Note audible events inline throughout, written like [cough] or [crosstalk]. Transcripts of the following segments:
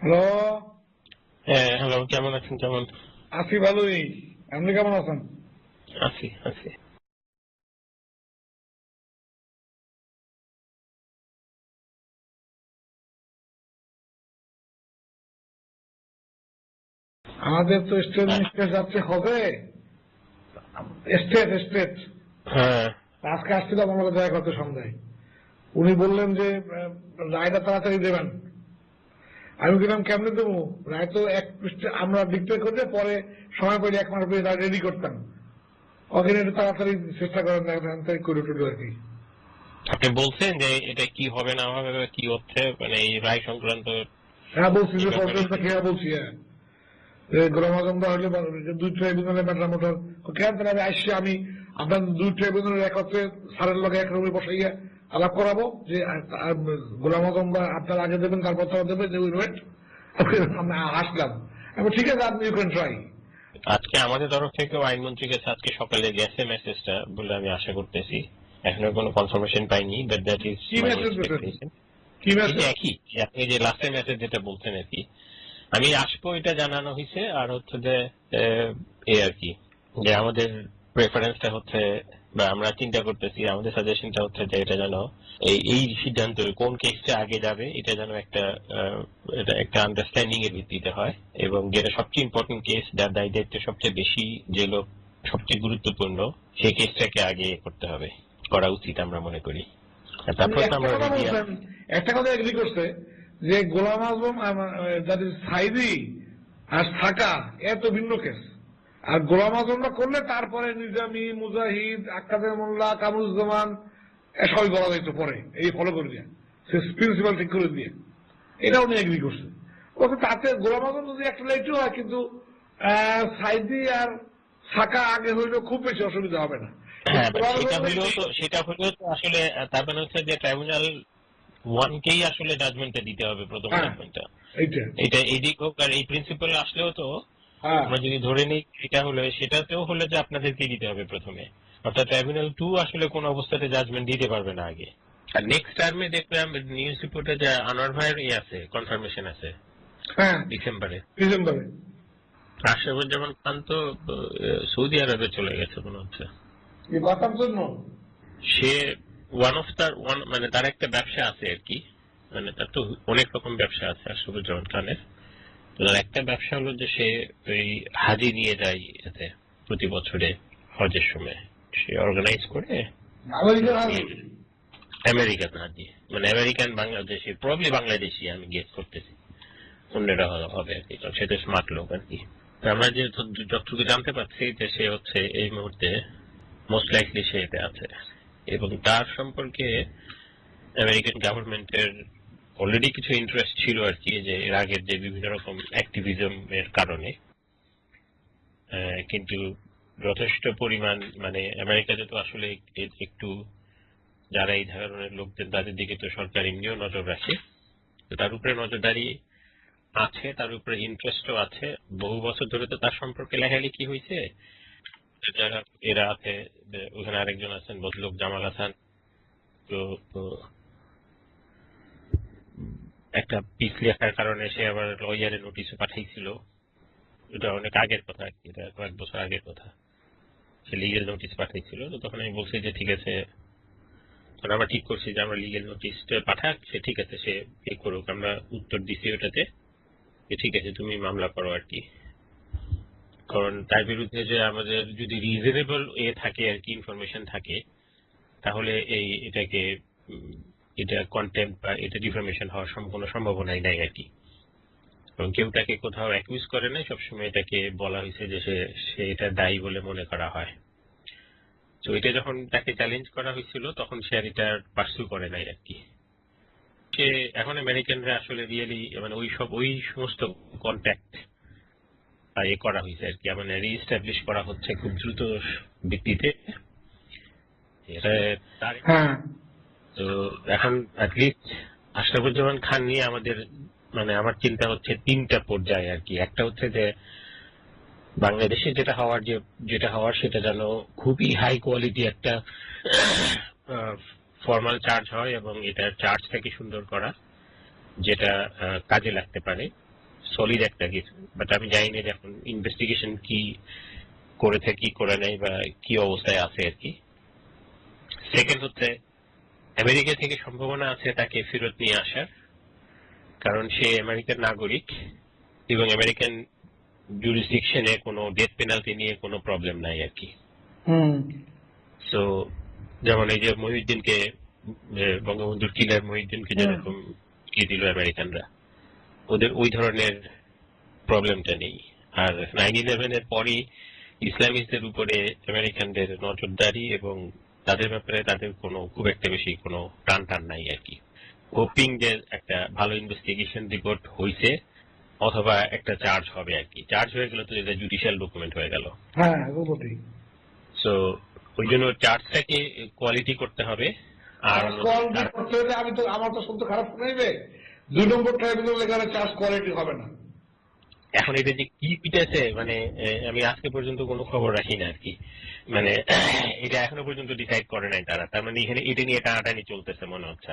Hello হ্যাঁ hello কেমন আছেন কেমন? আছি ভালোই। আপনি কেমন আছেন? আছি আছি। আমাদের তো স্টেট মিনিস্টার যাচ্ছে হবে? স্টেট স্টেট হ্যাঁ। আজকে আসছিলাম আমাকে দেখা করতে সন্ধ্যায়। উনি বললেন যে রায়টা তাড়াতাড়ি দেবেন। আমি বললাম কেমনে দেবো? রায় তো এক পৃষ্ঠা আমরা ডিক্লেয়ার করে পরে সময় পেলে এক মাস পরে রায় রেডি করতাম। ওখানে একটু তাড়াতাড়ি চেষ্টা করেন তাড়াতাড়ি করে টুলে আর কি। আপনি বলছেন যে এটা কি হবে না হবে কি হচ্ছে মানে এই রায় সংক্রান্ত হ্যাঁ বলছি যে প্রবলেমটা খেয়ে বলছি হ্যাঁ। গোলাম আজম হলে দুই ট্রাইব্যুনালে ম্যাটার মোটর কেন আমি আসছি আমি আপনার দুই ট্রাইব্যুনালের হচ্ছে সারের লগে এক রুমে বসাইয়া আলাপ করাবো যে গোলাম আজম বা আপনার আগে দেবেন তারপর তারা দেবে যে উইল ওয়েট আমি আসলাম ঠিক আছে আপনি ইউ ক্যান ট্রাই আজকে আমাদের তরফ থেকে আইনমন্ত্রীর কাছে আজকে সকালে গেছে মেসেজটা বলে আমি আশা করতেছি। এখনও কোনো কনফার্মেশন পাইনি বাট দ্যাট ইজ কি যে একই আপনি যে লাস্টের মেসেজ যেটা বলছেন আর কি। আমি আসব এটা জানানো হয়েছে আর হচ্ছে যে এই আর কি যে আমাদের প্রেফারেন্সটা হচ্ছে বা আমরা চিন্তা করতেছি আমাদের সাজেশনটা হচ্ছে যে এটা যেন এই এই সিদ্ধান্ত কোন কেসটা আগে যাবে এটা যেন একটা এটা একটা আন্ডারস্ট্যান্ডিং এর ভিত্তিতে হয় এবং যেটা সবচেয়ে ইম্পর্টেন্ট কেস যার দায় দায়িত্ব সবচেয়ে বেশি যে লোক সবচেয়ে গুরুত্বপূর্ণ সেই কেসটাকে আগে করতে হবে। করা উচিত আমরা মনে করি। তারপর একটা আমরা কথা একটা কথা এগ্রি করছে যে গোলাম আজম ইজ সাইদি আর থাকা এত ভিন্ন কেস আর গোলাম আজমরা করলে তারপরে নিজামি মুজাহিদ আক্কাদের মোল্লা কামরুজ্জামান সবই বলা যাইতো পরে। এই ফলো করে দিয়ে। সে প্রিন্সিপাল ঠিক করে দিয়ে। এটা উনি এগ্রি করছে। ওকে তাতে গোলাম আজম যদি একটা লেটও হয় কিন্তু সাইদি আর থাকা আগে হইলেও খুব বেশি অসুবিধা হবে না। হ্যাঁ সেটা হলেও তো সেটা হলেও তো আসলে তার মানে হচ্ছে যে ট্রাইব্যুনাল ওয়ানকেই আসলে জাজমেন্টটা দিতে হবে প্রথম। জাজমেন্টটা এটা এদিক হোক আর এই প্রিন্সিপাল আসলেও তো আমরা যদি ধরে নিই এটা হলে সেটাতেও হলে যে আপনাদেরকে দিতে হবে প্রথমে। অর্থাৎ ট্রাইব্যুনাল টু আসলে কোন অবস্থাতে জাজমেন্ট দিতে পারবে না আগে। আর নেক্সট টার্মে দেখলাম নিউজ রিপোর্টে যে আনোয়ার ভাইয়ের ইয়ে আছে কনফার্মেশন আছে। হ্যাঁ। ডিসেম্বরে ডিসেম্বরে আশরাফুজ্জামান খান তো সৌদি আরবে চলে গেছে মনে হচ্ছে। জন্য? সে ওয়ান অফ তার ওয়ান মানে তার একটা ব্যবসা আছে আর কি। মানে তার তো অনেক রকম ব্যবসা আছে আশরাফুজ্জামান খানের। একটা ব্যবসা হলো যে সে ওই হাজি নিয়ে যায় এতে প্রতি বছরে হজের সময়। সে অর্গানাইজ করে আমেরিকান হাজি। মানে আমেরিকান বাংলাদেশি প্রবলি বাংলাদেশি আমি গেস করতেছি। অন্যরা হবে আর কি। সে তো স্মার্ট লোক আর কি। আমরা যে যত- যতটুকু জানতে পারছি যে সে হচ্ছে এই মুহূর্তে মোস্ট লাইকলি সে এতে আছে। এবং তার সম্পর্কে আমেরিকান গভর্নমেন্টের অলরেডি কিছু ইন্টারেস্ট ছিল আর কি, যে এর আগের যে বিভিন্ন রকম অ্যাক্টিভিজম এর কারণে কিন্তু যথেষ্ট পরিমাণ মানে আমেরিকাতে তো আসলে একটু যারা এই ধরনের লোকদের তাদের দিকে তো সরকার এমনিও নজর রাখে। তো তার উপরে নজরদারি আছে, তার উপরে ইন্টারেস্টও আছে। বহু বছর ধরে তো তার সম্পর্কে লেখালেখি হয়েছে। যারা এরা আছে ওখানে আরেকজন আছেন, বদলুক জামাল হাসান। তো একটা পিস লেখার কারণে সে আবার লয়ারে নোটিশও পাঠাইছিল এটা অনেক আগের কথা আর কি এটা কয়েক বছর আগের কথা। সে লিগেল নোটিশ পাঠাইছিল তো তখন আমি বলছি যে ঠিক আছে, তখন আমরা ঠিক করছি যে আমরা লিগেল নোটিশটা পাঠাক, সে ঠিক আছে, সে এ করুক, আমরা উত্তর দিছি ওটাতে যে ঠিক আছে, তুমি মামলা করো আর কি। কারণ তার বিরুদ্ধে যে আমাদের যদি রিজনেবল এ থাকে আর কি ইনফরমেশন থাকে, তাহলে এই এটাকে এটা কন্টেম্প বা এটা ডিফরমেশন হওয়ার কোনো সম্ভাবনাই নাই আর কি। এবং কেউ তাকে কোথাও অ্যাকিউজ করে নাই, সবসময় এটাকে বলা হয়েছে যে সে সে এটা দায়ী বলে মনে করা হয়। তো এটা যখন তাকে চ্যালেঞ্জ করা হয়েছিল, তখন সে আর এটা পার্সু করে নাই আর কি। সে, এখন আমেরিকানরা আসলে রিয়েলি মানে ওই সব, ওই সমস্ত কন্ট্যাক্ট এ করা হয়েছে আর কি। মানে রিএস্টাবলিশ করা হচ্ছে খুব দ্রুত ভিত্তিতে। এটা তার হ্যাঁ। তো এখন অ্যাটলিস্ট আশরাফুজ্জামান খান নিয়ে আমাদের মানে আমার চিন্তা হচ্ছে তিনটা পর্যায়ে আর কি। একটা হচ্ছে যে, বাংলাদেশে যেটা হওয়ার যে, যেটা হওয়ার সেটা যেন খুবই হাই কোয়ালিটি একটা ফর্মাল চার্জ হয় এবং এটার চার্জটাকে সুন্দর করা, যেটা কাজে লাগতে পারে। সলিড একটা কিছু। বাট আমি জানি না যে এখন ইনভেস্টিগেশন কি করেছে, কি করে নাই বা কি অবস্থায় আছে আর কি। সেকেন্ড হচ্ছে আমেরিকা থেকে সম্ভাবনা আছে তাকে ফেরত নিয়ে আসার কারণ সে আমেরিকার নাগরিক এবং আমেরিকান জুরিসডিকশনে কোনো ডেথ পেনাল্টি নিয়ে কোনো প্রবলেম নাই আর কি। সো যেমন এই যে মহিউদ্দিনকে বঙ্গবন্ধুর কিলার মহিউদ্দিনকে যেরকম কি দিল আমেরিকানরা ওদের ওই ধরনের প্রবলেমটা নেই। আর নাইন ইলেভেনের পরই ইসলামিস্টদের উপরে আমেরিকানদের নজরদারি এবং তাদের ব্যাপারে তাদের কোনো খুব একটা বেশি কোনো টান টান নাই আর কি। হোপিং যে একটা ভালো ইনভেস্টিগেশন রিপোর্ট হয়েছে অথবা একটা চার্জ হবে আর কি। চার্জ হয়ে গেলে তো এটা জুডিশিয়াল ডকুমেন্ট হয়ে গেল। হ্যাঁ সো ওই জন্য চার্জটাকে কোয়ালিটি করতে হবে আর কোয়ালিটি করতে হলে আমি তো আমার তো শব্দ খারাপ শুনাইবে দুই নম্বর ট্রাইব্যুনাল এখানে চার্জ কোয়ালিটি হবে না। এখন এটা যে কি পিটেছে মানে আমি আজকে পর্যন্ত কোনো খবর রাখি না আর কি। মানে [clears throat] এটা এখনও পর্যন্ত ডিসাইড করে নাই তারা। তার মানে এখানে এটা নিয়ে টানাটানি চলতেছে মনে হচ্ছে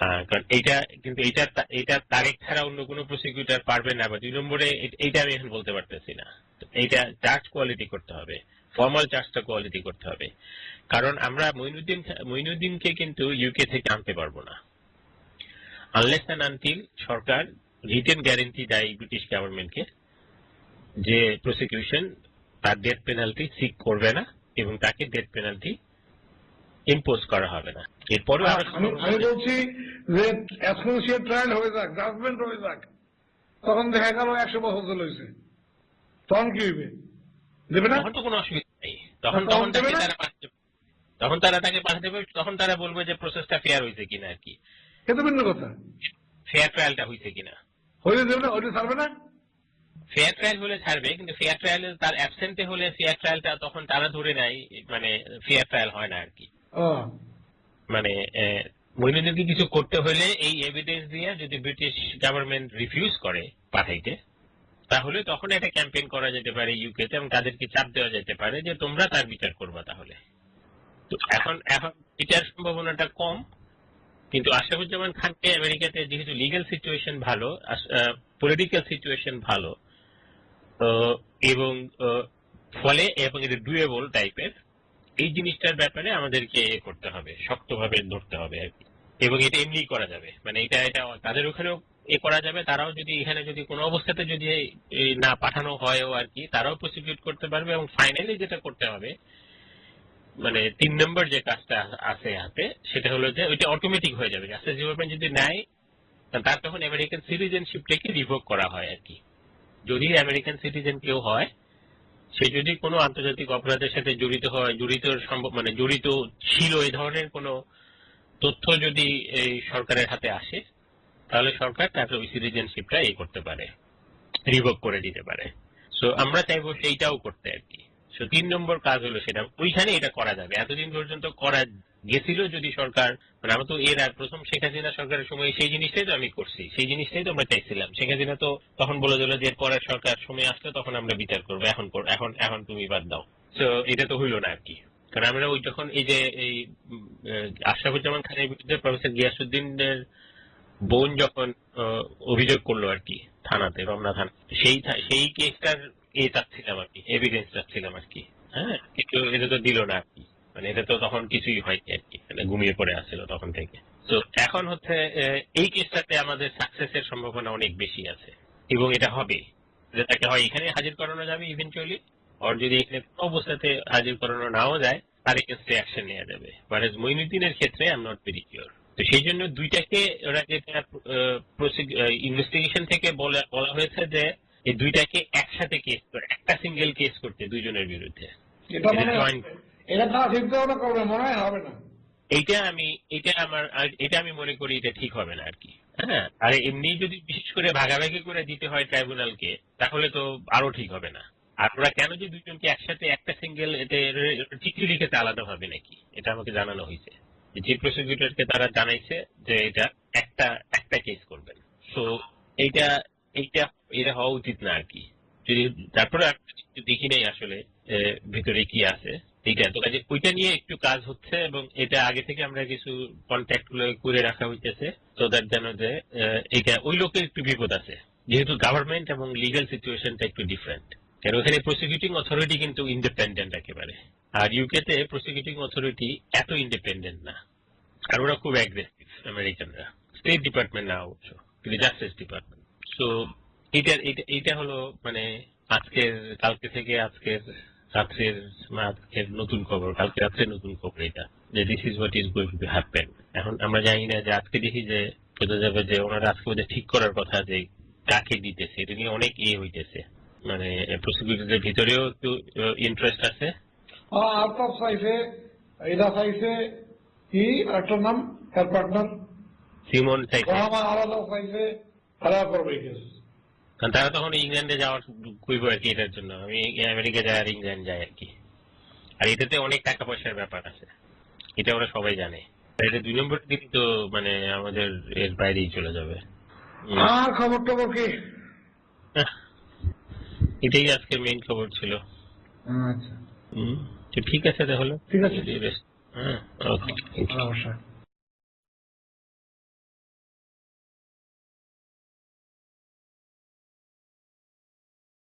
আহ, কারণ এইটা কিন্তু ছাড়া অন্য কোনো পারবে না বা দুই নম্বরে এইটা আমি এখন বলতে পারতেছি না। এইটা চার্জ কোয়ালিটি করতে হবে ফর্মাল চার্জটা কোয়ালিটি করতে হবে। কারণ আমরা মইনুদ্দিন মইনুদ্দিনকে কিন্তু ইউকে থেকে আনতে পারব না। আনলেস অ্যান্ড আনটিল সরকার রিটেন গ্যারেন্টি দেয় ব্রিটিশ গভর্নমেন্টকে যে প্রসিকিউশন তার ডেথ পেনাল্টি সিক করবে না এবং তাকে ডেথ পেনাল্টি ইম্পোজ করা হবে না। এরপরেও আমি বলছি যে অ্যাসোসিয়েট ট্রায়াল হয়ে যাক জাজমেন্ট হয়ে যাক তখন দেখা গেল একশো বছর চলে হয়েছে তখন কি হইবে? দেবে না? তখন তো কোনো অসুবিধা নেই। তখন তখন দেবে তাকে তারা তখন তারা তাকে পাঠাতে পারবে তখন তারা বলবে যে প্রসেসটা ফেয়ার হয়েছে কিনা আর কি। এ তো ভিন্ন কথা। ফেয়ার ট্রায়ালটা হয়েছে কিনা। দেবে না ওইটা ছাড়বে না? ফেয়ার ট্রায়াল হলে ছাড়বে কিন্তু ফেয়ার ট্রায়াল তার অ্যাবসেন্টে হলে ফেয়ার ট্রায়ালটা তখন তারা ধরে নেয় মানে ফেয়ার ট্রায়াল হয় না আর কি। মানে মইনুদ্দিনকে কিছু করতে হলে এই এভিডেন্স দিয়ে যদি ব্রিটিশ গভর্নমেন্ট রিফিউজ করে পাঠাইতে তাহলে তখন একটা ক্যাম্পেইন করা যেতে পারে ইউকেতে এবং তাদেরকে চাপ দেওয়া যেতে পারে যে তোমরা তার বিচার করবা তাহলে। তো এখন এখন এটার সম্ভাবনাটা কম। কিন্তু আশরাফুজ্জামান খানকে আমেরিকাতে যেহেতু লিগ্যাল সিচুয়েশন ভালো পলিটিক্যাল সিচুয়েশন ভালো এবং ফলে এবং এটা ডুয়েবল টাইপের এই জিনিসটার ব্যাপারে আমাদেরকে করতে হবে, শক্তভাবে ধরতে হবে আর কি। এবং এটা এমনি করা যাবে। মানে এটা এটা তাদের ওখানেও এ করা যাবে, তারাও যদি এখানে যদি কোনো অবস্থাতে যদি না পাঠানো হয়ও আর কি, তারাও প্রসিকিউট করতে পারবে এবং ফাইনালি যেটা করতে হবে মানে তিন নম্বর যে কাজটা আছে হাতে সেটা হলো যে ওইটা অটোমেটিক হয়ে যাবে। জাস্টিস ডিপার্টমেন্ট যদি নেয় তার তখন আমেরিকান সিটিজেনশিপটাকে রিভোক করা হয় আর কি। যদি আমেরিকান সিটিজেন কেউ হয়, সে যদি কোনো আন্তর্জাতিক অপরাধের সাথে জড়িত হয়, জড়িত সম্ভব মানে জড়িত ছিল এই ধরনের কোনো তথ্য যদি এই সরকারের হাতে আসে, তাহলে সরকার তাকে ওই সিটিজেনশিপটা এই করতে পারে রিভোক করে দিতে পারে। সো আমরা চাইব সেইটাও করতে আর কি। সো তিন নম্বর কাজ হলো সেটা, ওইখানে এটা করা যাবে। এতদিন পর্যন্ত করা গেছিল যদি সরকার মানে আমরা তো এর আর প্রথম শেখ হাসিনা সরকারের সময় সেই জিনিসটাই তো আমি করছি, সেই জিনিসটাই তো আমরা চাইছিলাম। শেখ হাসিনা তো তখন বলে দিল যে পরের সরকার সময় আসলে তখন আমরা বিচার করব, এখন এখন এখন তুমি বাদ দাও। তো এটা তো হইল না আর কি। কারণ আমরা ওই যখন এই যে, এই আশরাফুজ্জামান খানের বিরুদ্ধে প্রফেসর গিয়াসুদ্দিনের বোন যখন অভিযোগ করল আর কি, থানাতে, রমনা থানা, সেই সেই কেসটার এ চাচ্ছিলাম আর কি এভিডেন্স চাচ্ছিলাম আর কি। হ্যাঁ কিন্তু এটা তো দিল না আর কি। মানে এটা তো তখন কিছুই হয়নি আর কি মানে ঘুমিয়ে পড়ে আসছিল তখন থেকে। তো এখন হচ্ছে এই কেসটাতে আমাদের সাকসেসের সম্ভাবনা অনেক বেশি আছে। এবং এটা হবে। যে তাকে হয় এখানে হাজির করানো যাবে ইভেন্চুয়ালি আর যদি এখানে অবস্থাতে হাজির করানো নাও যায়, তার এগেনস্টে অ্যাকশন নেওয়া যাবে। বাট মইনুদ্দিনের ক্ষেত্রে I am not very sure তো সেই জন্য দুইটাকে ওরা যেটা ইনভেস্টিগেশন থেকে বলা হয়েছে যে এই দুইটাকে একসাথে কেস করে একটা সিঙ্গেল কেস করতে দুইজনের বিরুদ্ধে। এটা মনে হয় করবে মনে হয় হবে না। এইটা আমি এটা আমার এটা আমি মনে করি এটা ঠিক হবে না আর কি। হ্যাঁ আর এমনি যদি বিশেষ করে ভাগাভাগি করে দিতে হয় ট্রাইব্যুনালকে তাহলে তো আরও ঠিক হবে না। আর ওরা কেন যে দুইজনকে একসাথে একটা সিঙ্গেল এতে চিঠি লিখেছে আলাদা ভাবে নাকি? এটা আমাকে জানানো হয়েছে। যে প্রসিকিউটরকে তারা জানাইছে যে এটা একটা একটা কেস করবেন। সো এইটা এইটা এটা হওয়া উচিত না আর কি। যদি তারপরে দেখি নাই আসলে ভিতরে কি আছে। এইটা তো কাজে, ওইটা নিয়ে একটু কাজ হচ্ছে এবং এটা আগে থেকে আমরা কিছু কন্ট্যাক্টগুলো করে রাখা হইতেছে তো দ্যাট যেন যে এটা ওই লোকের একটু বিপদ আছে। যেহেতু গভর্নমেন্ট এবং লিগাল সিচুয়েশনটা একটু ডিফারেন্ট কারণ ওখানে প্রসিকিউটিং অথরিটি কিন্তু ইন্ডিপেন্ডেন্ট একেবারে। আর ইউকেতে প্রসিকিউটিং অথরিটি এত ইন্ডিপেন্ডেন্ট না। আর ওরা খুব অ্যাগ্রেসিভ আমেরিকানরা স্টেট ডিপার্টমেন্ট না অবশ্য জাস্টিস ডিপার্টমেন্ট সো এটা এটা হলো মানে আজকের কালকে থেকে আজকের রাত্রের বা আজকের নতুন খবর কালকে রাত্রে নতুন খবর এটা যে this is what is going to happen এখন আমরা জানি না যে আজকে দেখি যে বোঝা যাবে যে ওনারা আজকে বোধহয় ঠিক করার কথা যে কাকে দিতেছে এটা নিয়ে অনেক ইয়ে হইতেছে। মানে প্রসিকিউটরদের ভিতরেও একটু ইন্টারেস্ট আছে। আলতাফ চাইছে এটা চাইছে কি একটা নাম তার পার্টনার সিমন ওহামা আলাদা চাইছে তারা করবে কারণ তারা তখন ইংল্যান্ডে যাওয়ার কইব আর কি এটার জন্য আমি আমেরিকা যাই আর ইংল্যান্ড যাই আর কি আর এটাতে অনেক টাকা পয়সার ব্যাপার আছে এটা ওরা সবাই জানে এটা দুই নম্বর তো মানে আমাদের এর বাইরেই চলে যাবে আর খবর টবর কি এটাই আজকের মেইন খবর ছিল আচ্ছা ঠিক আছে তাহলে ঠিক আছে। হ্যাঁ ওকে